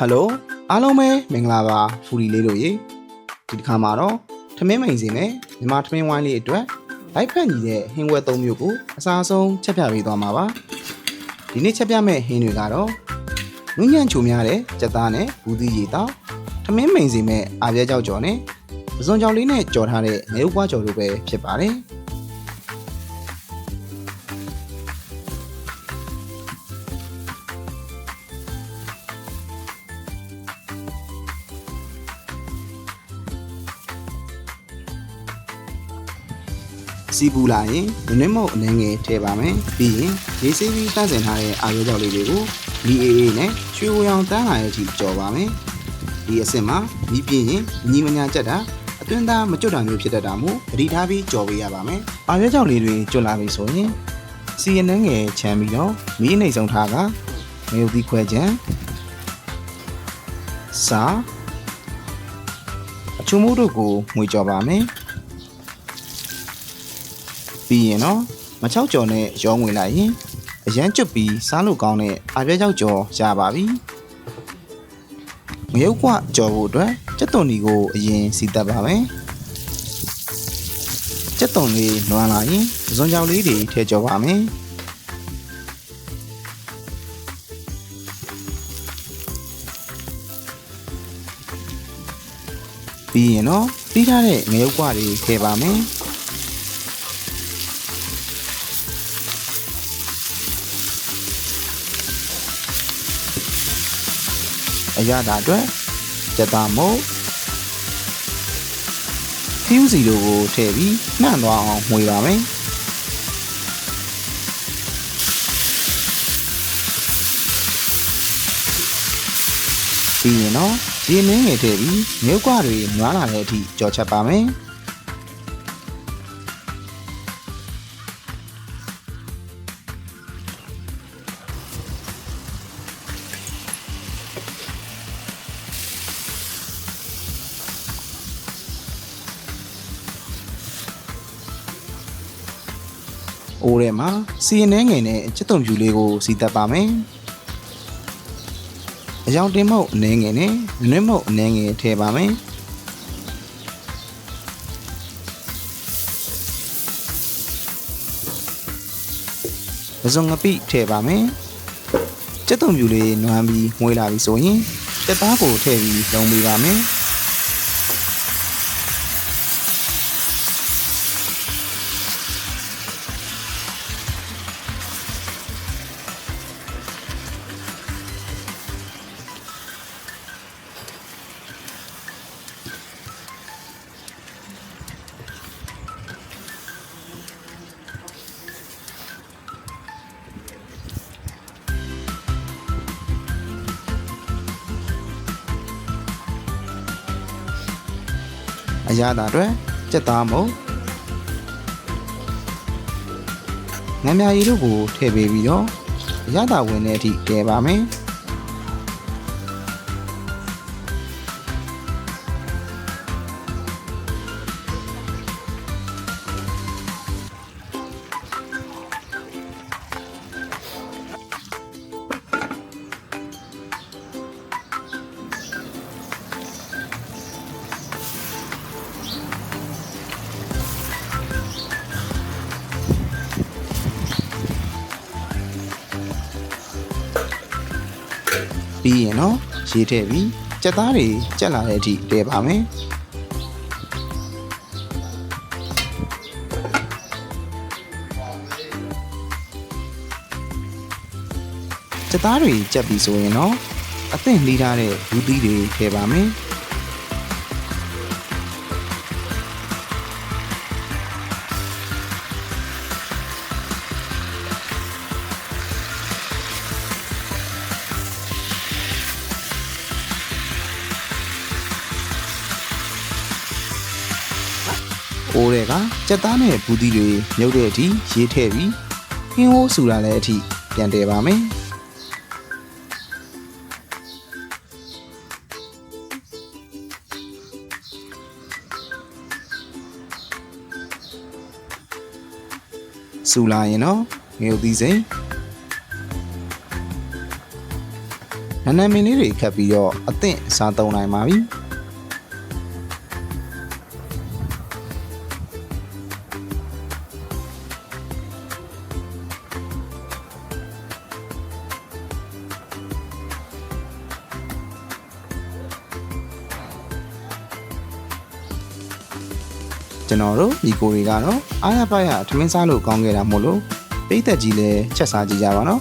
ဟယ်လိုအားလုံးပဲမင်္ဂလာပါဖူလီလေးတို့ရေဒီတစ်ခါမှာတော့ထမင်းမိန်စင်နဲ့မြန်မာထမင်းဝိုင်းလေးအတွက်လိုက်ဖက်ညီတဲ့ဟင်းဝဲ၃မျိုးကိုအစားဆုံးချက်ပြပေးသွားမှာပါဒီနေ့ချက်ပြမဲ့ဟင်းတွေကတော့နူးညံ့ချိုများတဲ့ကြက်သားနဲ့ဘူးသီးရီတောက်ထမင်းမိန်စင်မဲ့အားပြဲကြောက်ကြော်နဲ့ပစွန်ကြောင်လေးနဲ့ကြော်ထားတဲ့ငရုတ်ပွားကြော်တို့ပဲဖြစ်ပါတယ် စီပူလာရင်နည်းမုတ်အနေငယ်ထည့်ပါမယ်ပြီးရင်ရေဆေးပြီးတန့်စင်ထားတဲ့အာရုံကြောက်လေးတွေကို VAA နဲ့ရွှေဝရောင်တန်းလာတဲ့အထိကြော်ပါမယ်ဒီအဆင့်မှာမြည်ပြင်းရင်ညီမညာကြက်တာအတွင်းသားမကြွတာမျိုးဖြစ်တတ်တာမို့ပတိထားပြီးကြော်ပေးရပါမယ်အာရုံကြောက်လေးတွေကျွတ်လာပြီဆိုရင်စီရနှငယ်ချမ်းပြီးတော့မီးအနေဆုံးထားကငရုတ်သီးခွဲချမ်းစာအချုံမိုးတို့ကိုငွေကြော်ပါမယ် ပြီးရင်တော့မချောက်ကြော်နဲ့ရောငွေလိုက်ရင်အရန်ကျွတ်ပြီးစားလို့ကောင်းတဲ့အာပြားကြောက်ကြော်ရပါပြီငရုတ်ကွကြော်ဖို့အတွက်ကြက်သွန်ဒီကိုအရင်စီတက်ပါမယ်ကြက်သွန်လေးနွမ်းလာရင်ဇွန်ကြောင်လေးတွေထည့်ကြော်ပါမယ်ပြီးရင်တော့ပြီးထားတဲ့ငရုတ်ကွတွေထည့်ပါမယ် အရသာအတွက်ကြက်သားမုတ်ဖျူးစီတို့ကိုထည့်ပြီးနှံ့သွားအောင်မှွေပါမယ်ပြီးရင်တော့ရေနှင်းငယ်ထည့်ပြီးမြုပ်ကွတွေနွားလာတဲ့အထိကြော်ချက်ပါမယ် အိုးထဲမှာစီရင်နှဲငယ်နဲ့ချစ်တုံဖြူလေးကိုစီတက်ပါမယ်အယောင်တင်မုတ်အနေငယ်နဲ့နွဲ့မုတ်အနေငယ်ထည့်ပါမယ်ပစုံငပိထည့်ပါမယ်ချစ်တုံဖြူလေးနွမ်းပြီးငွေလာပြီဆိုရင်တက်သားကိုထည့်ပြီးလုံးပေးပါမယ် အရသာအတွက်စက်သားမုံငမ်းမြရီတို့ကိုထည့်ပေးပြီးတော့အရသာဝင်တဲ့အထိကဲပါမယ် ပြီးရင်တော့ရေးထည့်ပြီးစက်သားတွေကြက်လာတဲ့အထိတည်ပါမယ်စက်သားတွေကြက်ပြီဆိုရင်တော့အသင့်လှီးထားတဲ့ဘူးသီးတွေထည့်ပါမယ် အိုးတွေကစက်သားနဲ့ဘူးသီးတွေမြုပ်တဲ့အထိရေးထည့်ပြီးဟင်းဟိုးဆူလာတဲ့အထိပြန်တည်ပါမယ်ဆူလာရင်တော့ငရုတ်သီးစိမ်နနနမင်းလေးတွေခတ်ပြီးတော့အသင့်စားသုံးနိုင်ပါပြီ ကျွန်တော်တို့ဒီကိုတွေကတော့အားရပါရထမင်းစားလို့ကောင်းခဲ့တာမို့လို့ပိတ်သက်ကြီးလည်းချက်စားကြည့်ကြပါနော်